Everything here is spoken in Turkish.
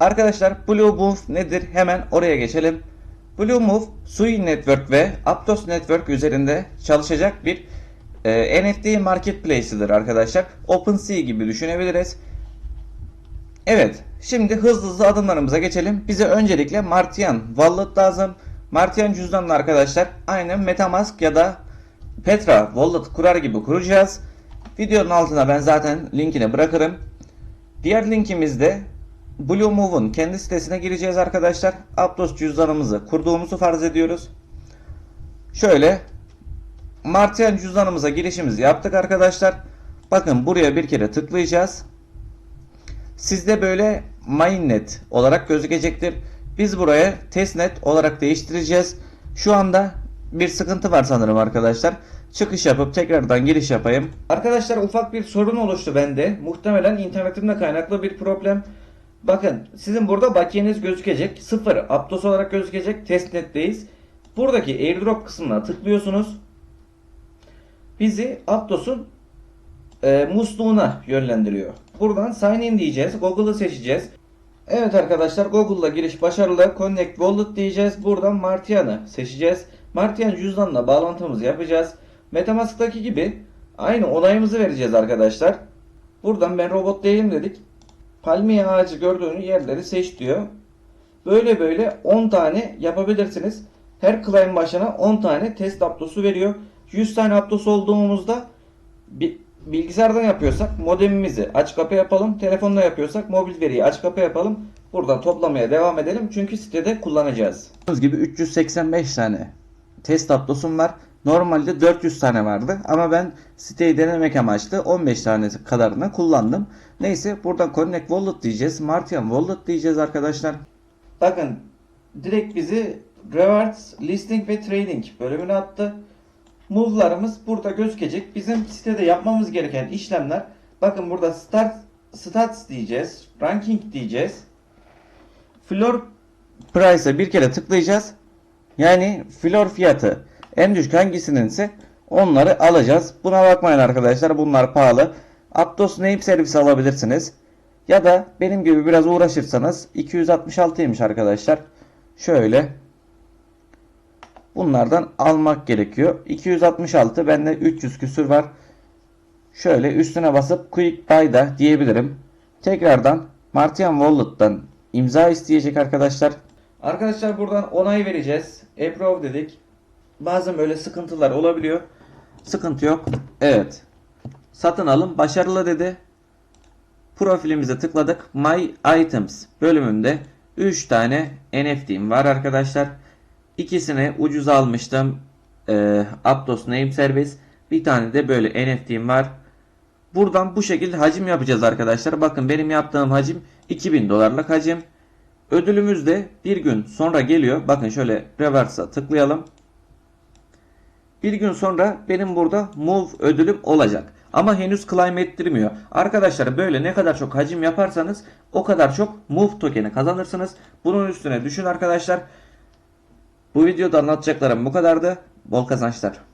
Arkadaşlar Blue Move nedir? Hemen oraya geçelim. Blue Move, Sui Network ve Aptos Network üzerinde çalışacak bir e, NFT marketplace'idir arkadaşlar. OpenSea gibi düşünebiliriz. Evet, şimdi hızlı hızlı adımlarımıza geçelim. Bize öncelikle Martian Wallet lazım. Martian cüzdanını arkadaşlar aynen Metamask ya da Petra Wallet kurar gibi kuracağız. Videonun altına ben zaten linkini bırakırım. Diğer linkimizde Blue Move'un kendi sitesine gireceğiz arkadaşlar. Aptos cüzdanımızı kurduğumuzu farz ediyoruz. Şöyle Martian cüzdanımıza girişimizi yaptık arkadaşlar. Bakın buraya bir kere tıklayacağız. Sizde böyle mainnet olarak gözükecektir. Biz buraya testnet olarak değiştireceğiz. Şu anda bir sıkıntı var sanırım arkadaşlar. Çıkış yapıp tekrardan giriş yapayım. Arkadaşlar ufak bir sorun oluştu bende. Muhtemelen internetimle kaynaklı bir problem. Bakın sizin burada bakiyeniz gözükecek. Sıfır Aptos olarak gözükecek. Testnet'teyiz. Buradaki airdrop kısmına tıklıyorsunuz. Bizi Aptos'un e, musluğuna yönlendiriyor. Buradan sign in diyeceğiz. Google'ı seçeceğiz. Evet arkadaşlar Google'la giriş başarılı. Connect Wallet diyeceğiz. Buradan Martian'ı seçeceğiz. Martian cüzdanla bağlantımızı yapacağız. Metamask'taki gibi aynı onayımızı vereceğiz arkadaşlar. Buradan ben robot değilim dedik. Palmiye ağacı gördüğünü yerleri seç diyor. Böyle böyle 10 tane yapabilirsiniz. Her claim başına 10 tane test aptosu veriyor. 100 tane aptos olduğumuzda bi- bilgisayardan yapıyorsak modemimizi aç kapı yapalım. Telefonda yapıyorsak mobil veriyi aç kapı yapalım. Buradan toplamaya devam edelim. Çünkü sitede kullanacağız. Gördüğünüz gibi 385 tane test aptosum var. Normalde 400 tane vardı ama ben siteyi denemek amaçlı 15 tane kadarını kullandım. Neyse buradan Connect Wallet diyeceğiz. Martian Wallet diyeceğiz arkadaşlar. Bakın direkt bizi Rewards, Listing ve Trading bölümüne attı. Move'larımız burada gözükecek. Bizim sitede yapmamız gereken işlemler bakın burada Start Stats diyeceğiz. Ranking diyeceğiz. Floor Price'a bir kere tıklayacağız. Yani floor fiyatı en düşük hangisinin ise onları alacağız. Buna bakmayın arkadaşlar bunlar pahalı. Aptos Name servisi alabilirsiniz. Ya da benim gibi biraz uğraşırsanız 266'ymış arkadaşlar. Şöyle bunlardan almak gerekiyor. 266 bende 300 küsür var. Şöyle üstüne basıp Quick Buy da diyebilirim. Tekrardan Martian Wallet'tan imza isteyecek arkadaşlar. Arkadaşlar buradan onay vereceğiz. Approve dedik. Bazen böyle sıkıntılar olabiliyor. Sıkıntı yok. Evet. Satın alın başarılı dedi. Profilimize tıkladık. My Items bölümünde 3 tane NFT'm var arkadaşlar. İkisini ucuz almıştım. Ee, Aptos Name Service. Bir tane de böyle NFT'm var. Buradan bu şekilde hacim yapacağız arkadaşlar. Bakın benim yaptığım hacim 2000 dolarlık hacim. Ödülümüz de bir gün sonra geliyor. Bakın şöyle reverse'a tıklayalım. Bir gün sonra benim burada move ödülüm olacak. Ama henüz claim ettirmiyor. Arkadaşlar böyle ne kadar çok hacim yaparsanız o kadar çok move tokeni kazanırsınız. Bunun üstüne düşün arkadaşlar. Bu videoda anlatacaklarım bu kadardı. Bol kazançlar.